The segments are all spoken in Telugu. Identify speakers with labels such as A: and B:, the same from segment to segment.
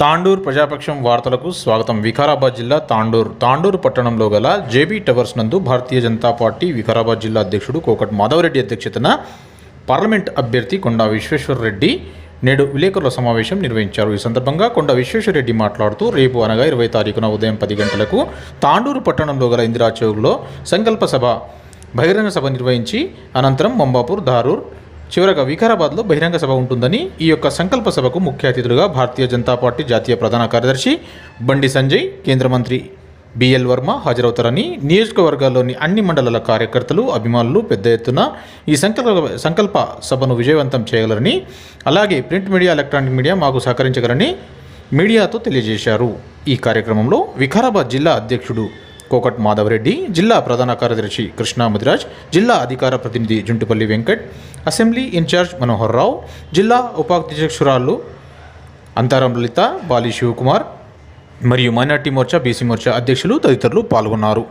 A: తాండూర్ ప్రజాపక్షం వార్తలకు స్వాగతం. వికారాబాద్ జిల్లా తాండూర్ తాండూర్ పట్టణంలో గల జేబీ టవర్స్ నందు భారతీయ జనతా పార్టీ వికారాబాద్ జిల్లా అధ్యక్షుడు కోకట్ మాధవరెడ్డి అధ్యక్షతన పార్లమెంట్ అభ్యర్థి కొండా విశ్వేశ్వరరెడ్డి నేడు విలేకరుల సమావేశం నిర్వహించారు. ఈ సందర్భంగా కొండ విశ్వేశ్వరరెడ్డి మాట్లాడుతూ రేపు అనగా ఇరవై తారీఖున ఉదయం పది గంటలకు తాండూరు పట్టణంలో గల ఇందిరా చౌక్లో సంకల్ప సభ బహిరంగ సభ నిర్వహించి అనంతరం మొంబాపూర్ ధారూర్ చివరగా వికారాబాద్లో బహిరంగ సభ ఉంటుందని ఈ యొక్క సంకల్ప సభకు ముఖ్య అతిథులుగా భారతీయ జనతా పార్టీ జాతీయ ప్రధాన కార్యదర్శి బండి సంజయ్ కేంద్ర మంత్రి బిఎల్ వర్మ హాజరవుతారని నియోజకవర్గాల్లోని అన్ని మండలాల కార్యకర్తలు అభిమానులు పెద్ద ఎత్తున ఈ సంకల్ప సంకల్ప సభను విజయవంతం చేయగలరని అలాగే ప్రింట్ మీడియా ఎలక్ట్రానిక్ మీడియా మాకు సహకరించగలరని మీడియాతో తెలియజేశారు. ఈ కార్యక్రమంలో వికారాబాద్ జిల్లా అధ్యక్షుడు కోకట్ మాధవరెడ్డి జిల్లా ప్రధాన కార్యదర్శి కృష్ణా ముదిరాజ్ జిల్లా అధికార ప్రతినిధి Juntupalli Venkat assembly in charge Manohar Rao జిల్లా ఉపాధ్యక్షురాలు అంతారం లలిత బాలి శివకుమార్ మరియు మైనార్టీ మోర్చా బీసీ మోర్చా అధ్యక్షులు తదితరులు పాల్గొన్నారు.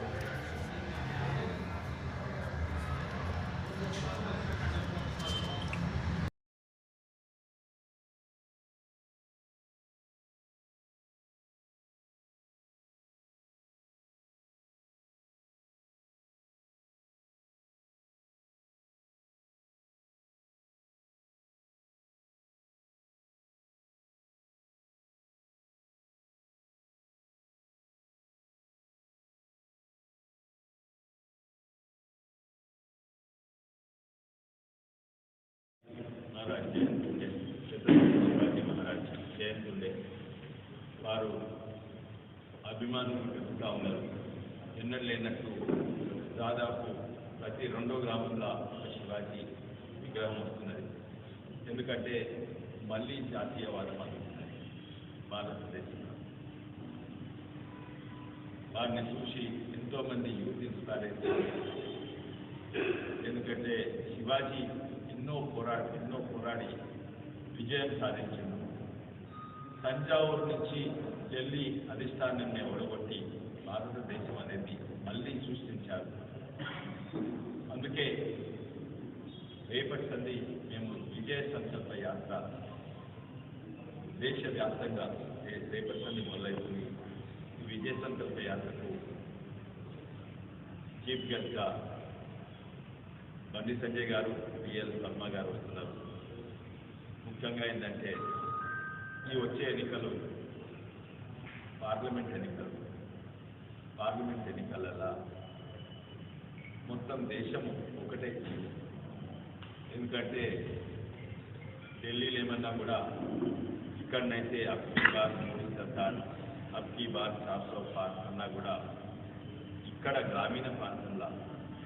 B: మహారాజ్ వారు అభిమానులు పెరుగుతూ ఉన్నారు. ఎన్నడూ లేనట్టు దాదాపు ప్రతి రెండో గ్రామంలో శివాజీ విగ్రహం వస్తున్నది. ఎందుకంటే మళ్ళీ జాతీయవాదం అందుతున్నది భారతదేశంలో. వారిని చూసి ఎంతోమంది యూత్ ఇన్స్పైర్ అవుతారు ఎందుకంటే శివాజీ ఎన్నో పోరాటం పోరాడి విజయం సాధించింది. తంజావూరు నుంచి ఢిల్లీ అధిష్టానాన్ని ఒడగొట్టి భారతదేశం అనేది మళ్ళీ సృష్టించారు. అందుకే రేపటి సంది మేము విజయ సంకల్ప యాత్ర దేశవ్యాప్తంగా రేపటి సంది మొదలవుతుంది విజయ సంకల్ప యాత్రకు చీఫ్ గెస్ట్గా బండి సంజయ్ గారు బిఎల్ శర్మ గారు వస్తున్నారు. ముఖ్యంగా ఏంటంటే ఈ వచ్చే ఎన్నికలు పార్లమెంట్ ఎన్నికలు పార్లమెంట్ ఎన్నికలలో మొత్తం దేశము ఒకటే. ఎందుకంటే ఢిల్లీలో ఏమన్నా కూడా ఇక్కడనైతే అబ్కీ బార్ మోడీ సర్దార్ అబ్కీ బార్ చార్ సో అన్నా కూడా ఇక్కడ గ్రామీణ ప్రాంతంలో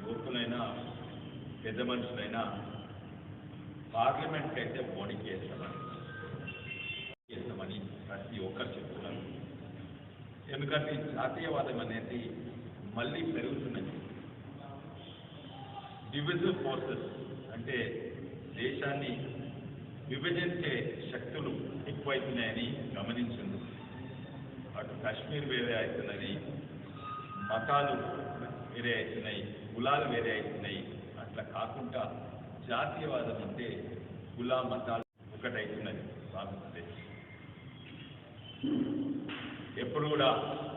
B: యువకులైనా పెద్ద మనుషులైనా పార్లమెంట్కి అయితే మోడీకి వేస్తామని వేస్తామని ప్రతి ఒక్కరు చెప్తున్నారు. ఎందుకంటే జాతీయవాదం అనేది మళ్ళీ పెరుగుతున్నది. డివిజన్ ఫోర్సెస్ అంటే దేశాన్ని విభజించే శక్తులు ఎక్కువైతున్నాయని గమనించింది అటు కాశ్మీర్ వేరే అవుతున్నది మతాలు వేరే అవుతున్నాయి కులాలు వేరే అవుతున్నాయి అట్లా కాకుండా జాతీయవాదం అంటే కుల మతాలు ఒకటైతున్నది భారతదేశం. ఎప్పుడు కూడా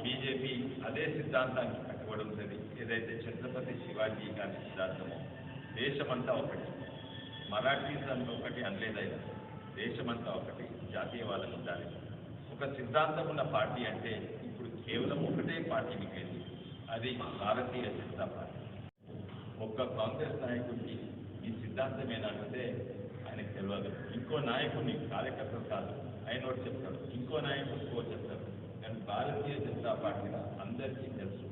B: బీజేపీ అదే సిద్ధాంతానికి కట్టుబడి ఉంటుంది. ఏదైతే ఛత్రపతి శివాజీ గారి సిద్ధాంతమో దేశమంతా ఒకటి. మరాఠీస్ అంతా ఒకటి అనలేదైనా దేశమంతా ఒకటి. జాతీయవాదం ఉండాలి. ఒక సిద్ధాంతం ఉన్న పార్టీ అంటే ఇప్పుడు కేవలం ఒకటే పార్టీ మిగిలింది అది భారతీయ జనతా పార్టీ. ఒక్క కాంగ్రెస్ నాయకుడికి ఈ సిద్ధాంతం ఏనంటే ఆయనకు తెలియదు ఇంకో నాయకుడిని కార్యకర్తలు కాదు. ఆయన ఒకటి చెప్తాడు. ఇంకో నాయకుడు ఇంకో చెప్తాడు. కానీ భారతీయ జనతా పార్టీలో అందరికీ తెలుసు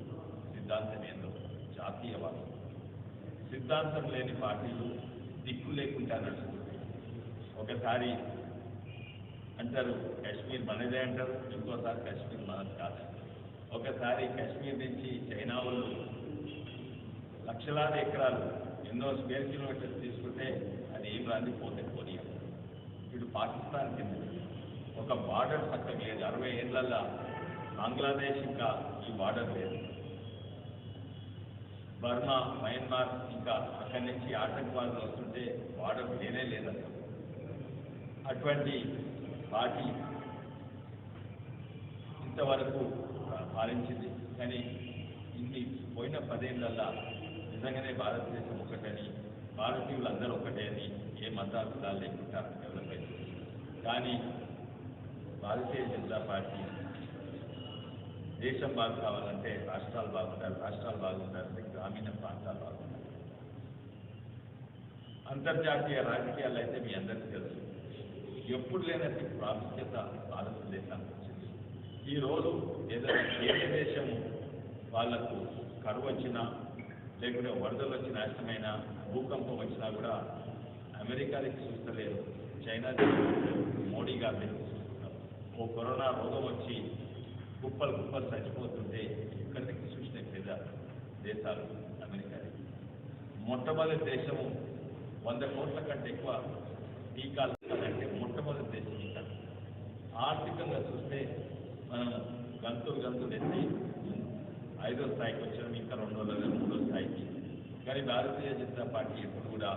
B: సిద్ధాంతం ఏందో జాతీయవాదం. సిద్ధాంతం లేని పార్టీలు దిక్కు లేకుండా నడుస్తుంది ఒకసారి అంటారు కాశ్మీర్ మనదే అంటారు. ఇంకోసారి కాశ్మీర్ మనది కాదు ఒకసారి కాశ్మీర్ నుంచి చైనా వాళ్ళు లక్షలాది ఎకరాలు ఎన్నో స్క్వేర్ కిలోమీటర్స్ తీసుకుంటే అది ఏం రాంది పోతే పోనీ ఇటు పాకిస్తాన్ కింద ఒక బార్డర్ చక్కగా లేదు. అరవై ఏళ్ళల్లో బంగ్లాదేశ్ ఇంకా ఈ బార్డర్ లేదు. బర్మా మయన్మార్ ఇంకా అక్కడి నుంచి ఆటంకవాదులు వస్తుంటే బార్డర్ లేనే లేదన్న అటువంటి పార్టీ ఇంతవరకు పాలించింది. కానీ ఇన్ని పోయిన పదేళ్ళల్లా నిజంగానే భారతదేశం ఒకటని భారతీయులందరూ ఒకటే అని ఏ మతాలు కులాలు లేకుండా డెవలప్ అయింది కానీ భారతీయ జనతా పార్టీ దేశం బాగు కావాలంటే రాష్ట్రాలు బాగుండాలి రాష్ట్రాలు బాగుండాలంటే గ్రామీణ ప్రాంతాలు బాగుండాలి అంతర్జాతీయ రాజకీయాలు అయితే మీ అందరికీ తెలుసు. ఎప్పుడు లేనట్టు ప్రాముఖ్యత భారతదేశానికి వచ్చింది. ఈరోజు ఏదైనా ఏ దేశము వాళ్ళకు కరువు వచ్చినా లేకుంటే వరదలు వచ్చి నాశనమైన భూకంపం వచ్చినా కూడా అమెరికాకి చూస్తలేరు. చైనా మోడీ గారిని చూస్తున్నారు. ఓ కరోనా రోగం వచ్చి కుప్పలు కుప్పలు చచ్చిపోతుంటే ఎక్కడికి చూసిన పెద్ద దేశాలు అమెరికా మొట్టమొదటి దేశము వంద కోట్ల కంటే ఎక్కువ టీకాలు అంటే మొట్టమొదటి దేశం ఇంకా. ఆర్థికంగా చూస్తే మనం గంతులు గంతులు ఎత్తి ఐదో స్థాయికి వచ్చాం ఇంకా రెండో లేదా మూడో స్థాయికి. కానీ భారతీయ జనతా పార్టీ ఎప్పుడు కూడా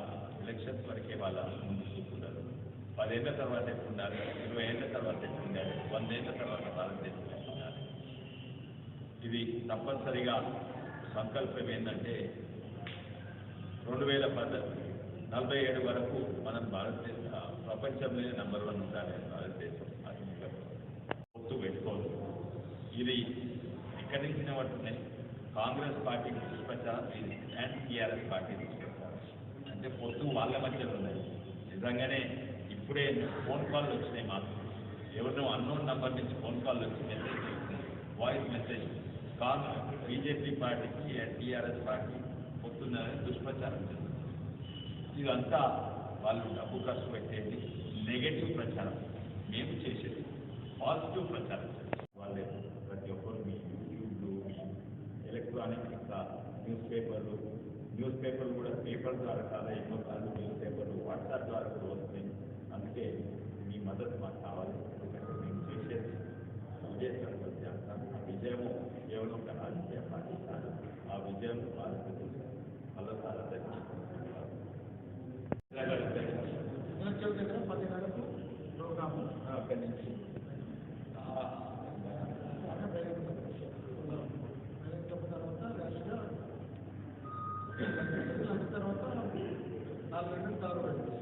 B: ఎలక్షన్స్ వరకే వాళ్ళ ముందు చూపుతారు పదేళ్ళ తర్వాత ఎట్లుండాలి ఇరవై ఏళ్ళ తర్వాత ఎట్లుండాలి వందేళ్ళ తర్వాత భారతదేశం ఎట్లుండాలి ఇది తప్పనిసరిగా సంకల్పం ఏంటంటే రెండు వేల పద నలభై ఏడు వరకు మనం భారతదేశ ప్రపంచంలోనే నెంబర్ వన్ ఉండాలి భారతదేశం. అది గుర్తు పెట్టుకోదు ఇది గెలిచిన వాటిని కాంగ్రెస్ పార్టీ దుష్ప్రచారం అండ్ టీఆర్ఎస్ పార్టీ దుష్ప్రచారం అంటే పొత్తు వాళ్ళ మధ్యలో ఉన్నాయి నిజంగానే ఇప్పుడే ఫోన్ కాల్ వచ్చినాయి మాకు. ఎవరినో అన్నోన్ నంబర్ నుంచి ఫోన్ కాల్ వచ్చి message voice message Congress BJP పార్టీకి టీఆర్ఎస్ పార్టీ పొత్తుందని దుష్ప్రచారం చేస్తుంది ఇదంతా వాళ్ళు డబ్బు ఖర్చు పెట్టేది నెగటివ్ ప్రచారం. మేము చేసేది పాజిటివ్ ప్రచారం వాళ్ళే ప్రతి ఒక్కరు మీ యూట్యూబ్లు ఎలక్ట్రానిక్ ఇంకా న్యూస్ పేపర్లు న్యూస్ పేపర్లు కూడా పేపర్ ద్వారా కాదా ఎన్నో సార్లు న్యూస్ పేపర్లు వాట్సాప్ ద్వారా కూడా వస్తాయి అందుకే మీ మద్దతు మాకు కావాలి. ఎందుకంటే మేము చేసేది విజయ సరస్వతి ఆ విజయము కేవలం ఒక రాజకీయ పార్టీ కాదు. ఆ విజయం భారతదేశం తర్వాత నాలుగు గంటలు కారు పడుతుంది